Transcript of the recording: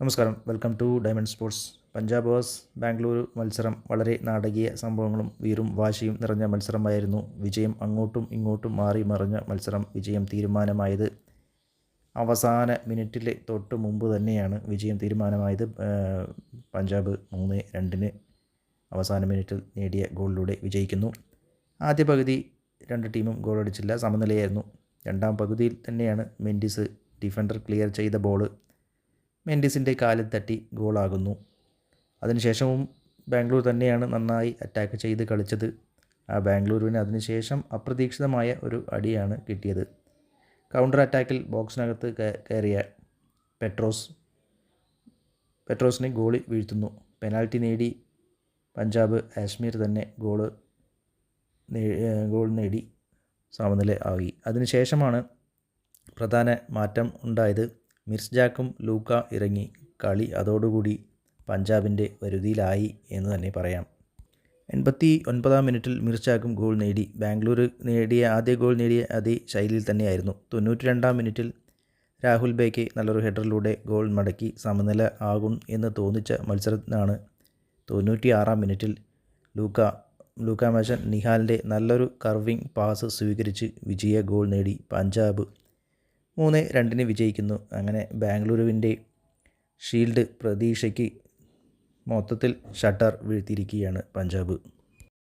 നമസ്കാരം. Welcome to diamond sports. Punjab boss Bengaluru മത്സരം. വളരെ നാടകീയ സംഭവങ്ങളും വീറും വാശിയും നിറഞ്ഞ മത്സരമായിരുന്നു. വിജയം അങ്ങോട്ടും ഇങ്ങോട്ടും മാറി മറിഞ്ഞ മത്സരം വിജയം തീരുമാനമായത് അവസാന മിനിറ്റിൽ തൊട്ട് മുമ്പ് തന്നെയാണ് വിജയം തീരുമാനമായത്. പഞ്ചാബ് മൂന്ന് രണ്ടിന് അവസാന മിനിറ്റിൽ നേടിയ ഗോളിലൂടെ വിജയിക്കുന്നു. ആദ്യ പകുതി രണ്ട് ടീമും ഗോളടിച്ചില്ല. സമനിലയായിരുന്നു. രണ്ടാം പകുതിയിൽ തന്നെയാണ് മെൻഡിസ് ഡിഫൻഡർ ക്ലിയർ ചെയ്ത ബോൾ മെൻഡിസിന്റെ കാലിൽ തട്ടി ഗോളാകുന്നു. അതിനുശേഷവും ബാംഗ്ലൂർ തന്നെയാണ് നന്നായി അറ്റാക്ക് ചെയ്ത് കളിച്ചത്. ആ ബാംഗ്ലൂരുവിന് അതിനുശേഷം അപ്രതീക്ഷിതമായ ഒരു അടിയാണ് കിട്ടിയത്. കൗണ്ടർ അറ്റാക്കിൽ ബോക്സിനകത്ത് കയറിയ പെട്രോസ് പെട്രോസിനെ ഗോളി വീഴ്ത്തുന്നു. പെനാൽറ്റി നേടി പഞ്ചാബ് കാശ്മീർ തന്നെ ഗോൾ ഗോൾ നേടി സമനില ആയി. അതിനുശേഷമാണ് പ്രധാന മാറ്റം ഉണ്ടായത്. മിർസ്ജാക്കും ലൂക്ക ഇറങ്ങി. കളി അതോടുകൂടി പഞ്ചാബിന്റെ വരുതിയിലായി എന്ന് തന്നെ പറയാം. എൺപത്തി ഒൻപതാം മിനിറ്റിൽ മിർസ്ജാക്കും ഗോൾ നേടി. ബാംഗ്ലൂർ നേടിയ ആദ്യ ഗോൾ നേടിയ അതേ ശൈലിയിൽ തന്നെയായിരുന്നു. തൊണ്ണൂറ്റി രണ്ടാം മിനിറ്റിൽ രാഹുൽ ബേക്ക് നല്ലൊരു ഹെഡറിലൂടെ ഗോൾ മടക്കി സമനില ആകും എന്ന് തോന്നിച്ച മത്സരത്തിനാണ് തൊണ്ണൂറ്റി ആറാം മിനിറ്റിൽ ലൂക്ക ലൂക്ക മാഷൻ നിഹാലിന്റെ നല്ലൊരു കർവിംഗ് പാസ് സ്വീകരിച്ച് വിജയ ഗോൾ നേടി. പഞ്ചാബ് മൂന്ന് രണ്ടിന് വിജയിക്കുന്നു. അങ്ങനെ ബാംഗ്ലൂരുവിന്റെ ഷീൽഡ് പ്രതീക്ഷയ്ക്ക് മൊത്തത്തിൽ ഷട്ടർ വീഴ്ത്തിയിരിക്കുകയാണ് പഞ്ചാബ്.